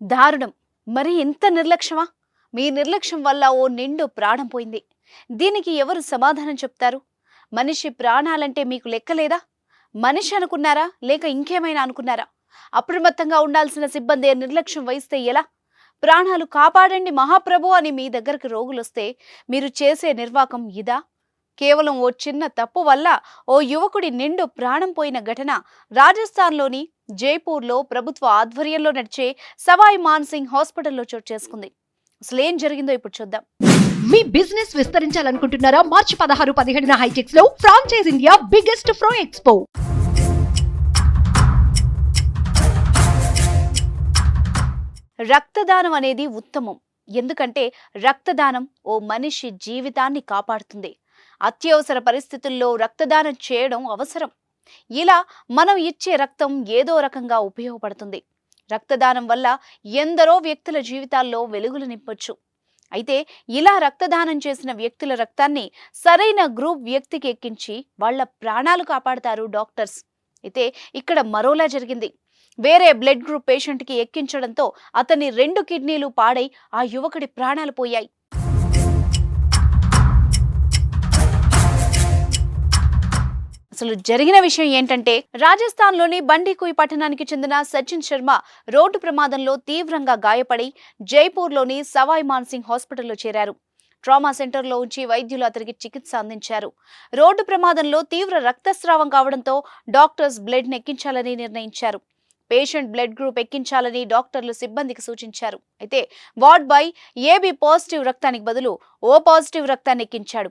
దారుణం. మరి ఇంత నిర్లక్ష్యమా? మీ నిర్లక్ష్యం వల్ల ఓ నిండు ప్రాణం పోయింది. దీనికి ఎవరు సమాధానం చెప్తారు? మనిషి ప్రాణాలంటే మీకు లెక్కలేదా మనిషి అనుకున్నారా? లేక ఇంకేమైనా అనుకున్నారా? అప్రమత్తంగా ఉండాల్సిన సిబ్బంది నిర్లక్ష్యం వహిస్తే ఎలా? ప్రాణాలు కాపాడండి మహాప్రభు అని మీ దగ్గరకు రోగులొస్తే మీరు చేసే నిర్వాకం ఇదా? కేవలం ఓ చిన్న తప్పు వల్ల ఓ యువకుడి నిండు ప్రాణం పోయిన ఘటన. రాజస్థాన్లోని జైపూర్లో ప్రభుత్వ ఆధ్వర్యంలో నడిచే సవాయ్ మాన్ సింగ్ హాస్పిటల్లో చోటు చేసుకుంది. అసలు ఏం జరిగిందో ఇప్పుడు చూద్దాం. మీ బిజినెస్ విస్తరించాలనుకుంటున్నారా? మార్చి పదహారు పదిహేడున హైటెక్స్లో ఫ్రాంచైజ్ ఇండియా బిగ్గెస్ట్ ఫ్రో ఎక్స్పో. రక్తదానం అనేది ఉత్తమం. ఎందుకంటే రక్తదానం ఓ మనిషి జీవితాన్ని కాపాడుతుంది. అత్యవసర పరిస్థితుల్లో రక్తదానం చేయడం అవసరం. ఇలా మనం ఇచ్చే రక్తం ఏదో రకంగా ఉపయోగపడుతుంది. రక్తదానం వల్ల ఎందరో వ్యక్తుల జీవితాల్లో వెలుగులు నింపొచ్చు. అయితే ఇలా రక్తదానం చేసిన వ్యక్తుల రక్తాన్ని సరైన గ్రూప్ వ్యక్తికి ఎక్కించి వాళ్ళ ప్రాణాలు కాపాడతారు డాక్టర్స్. అయితే ఇక్కడ మరోలా జరిగింది. వేరే బ్లడ్ గ్రూప్ పేషెంట్కి ఎక్కించడంతో అతని రెండు కిడ్నీలు పాడై ఆ యువకుడి ప్రాణాలు పోయాయి. అసలు జరిగిన విషయం ఏంటంటే రాజస్థాన్లోని బండికుయ్ పట్టణానికి చెందిన సచిన్ శర్మ రోడ్డు ప్రమాదంలో తీవ్రంగా గాయపడి జైపూర్లోని సవాయ్ మాన్సింగ్ హాస్పిటల్లో చేరారు. ట్రామా సెంటర్లో ఉంచి వైద్యులు అతనికి చికిత్స అందించారు. రోడ్డు ప్రమాదంలో తీవ్ర రక్తస్రావం కావడంతో డాక్టర్స్ బ్లడ్ ఎక్కించాలని నిర్ణయించారు. పేషెంట్ బ్లడ్ గ్రూప్ ఎక్కించాలని డాక్టర్లు సిబ్బందికి సూచించారు. అయితే వార్డ్ బాయ్ ఏబి పాజిటివ్ రక్తానికి బదులు ఓ పాజిటివ్ రక్తాన్ని ఎక్కించాడు.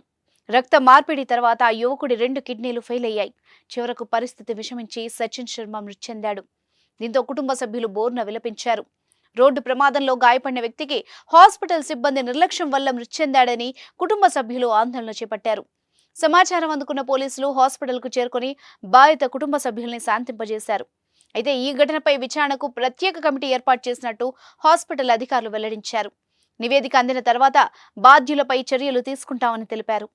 రక్త మార్పిడి తర్వాత ఆ యువకుడి రెండు కిడ్నీలు ఫెయిల్ అయ్యాయి. చివరకు పరిస్థితి విషమించి సచిన్ శర్మ మృతి చెందాడు. దీంతో కుటుంబ సభ్యులు బోర్న విలపించారు. రోడ్డు ప్రమాదంలో గాయపడిన వ్యక్తికి హాస్పిటల్ సిబ్బంది నిర్లక్ష్యం వల్ల మృతి చెందాడని కుటుంబ సభ్యులు ఆందోళన చేపట్టారు. సమాచారం అందుకున్న పోలీసులు హాస్పిటల్కు చేరుకొని బాధిత కుటుంబ సభ్యుల్ని శాంతింపజేశారు. అయితే ఈ ఘటనపై విచారణకు ప్రత్యేక కమిటీ ఏర్పాటు చేసినట్టు హాస్పిటల్ అధికారులు వెల్లడించారు. నివేదిక అందిన తర్వాత బాధ్యులపై చర్యలు తీసుకుంటామని తెలిపారు.